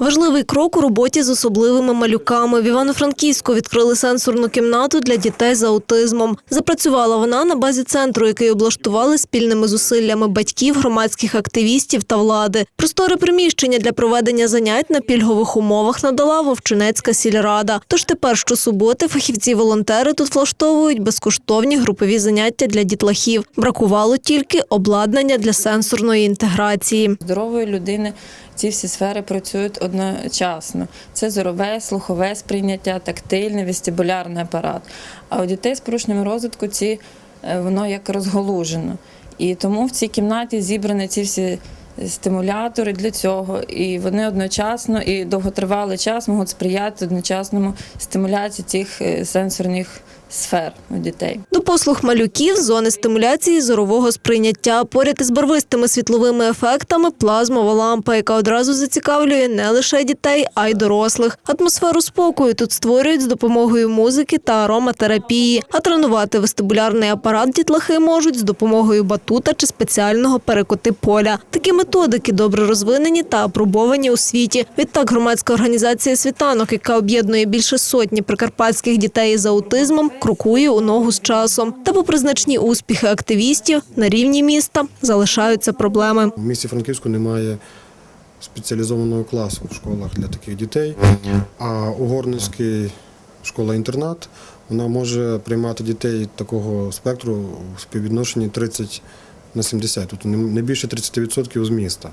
Важливий крок у роботі з особливими малюками. В Івано-Франківську відкрили сенсорну кімнату для дітей з аутизмом. Запрацювала вона на базі центру, який облаштували спільними зусиллями батьків, громадських активістів та влади. Просторе приміщення для проведення занять на пільгових умовах надала Вовчинецька сільрада. Тож тепер щосуботи фахівці-волонтери тут влаштовують безкоштовні групові заняття для дітлахів. Бракувало тільки обладнання для сенсорної інтеграції. здорової людини ці всі сфери працюють одночасно. Це зорове, слухове сприйняття, тактильний, вестибулярний апарат. А у дітей з порушенням розвитку ці е, воно як розголужено. І тому в цій кімнаті зібрані ці всі стимулятори для цього, і вони одночасно і довготривалий час можуть сприяти одночасному стимуляції цих е, сенсорних сфер у дітей. До послуг малюків зони стимуляції зорового сприйняття. Поряд із барвистими світловими ефектами плазмова лампа, яка одразу зацікавлює не лише дітей, а й дорослих. Атмосферу спокою тут створюють з допомогою музики та ароматерапії. А тренувати вестибулярний апарат дітлахи можуть з допомогою батута чи спеціального перекоти поля. Такі методики добре розвинені та апробовані у світі. Відтак громадська організація світанок, яка об'єднує більше сотні прикарпатських дітей із аутизмом, крокує у ногу з часом. Та попри значні успіхи активістів, на рівні міста залишаються проблеми. В місті Франківську немає спеціалізованого класу в школах для таких дітей. А Угорницький школа-інтернат вона може приймати дітей такого спектру в співвідношенні 30 на 70, тобто не більше 30% з міста.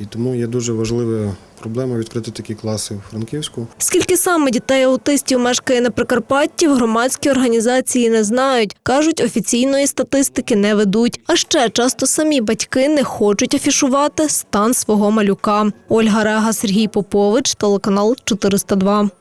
І тому є дуже важлива проблема відкрити такі класи в Франківську. Скільки саме дітей-аутистів мешкає на Прикарпатті, в громадські організації не знають. Кажуть, офіційної статистики не ведуть. А ще часто самі батьки не хочуть афішувати стан свого малюка. Ольга Рега, Сергій Попович, телеканал 402.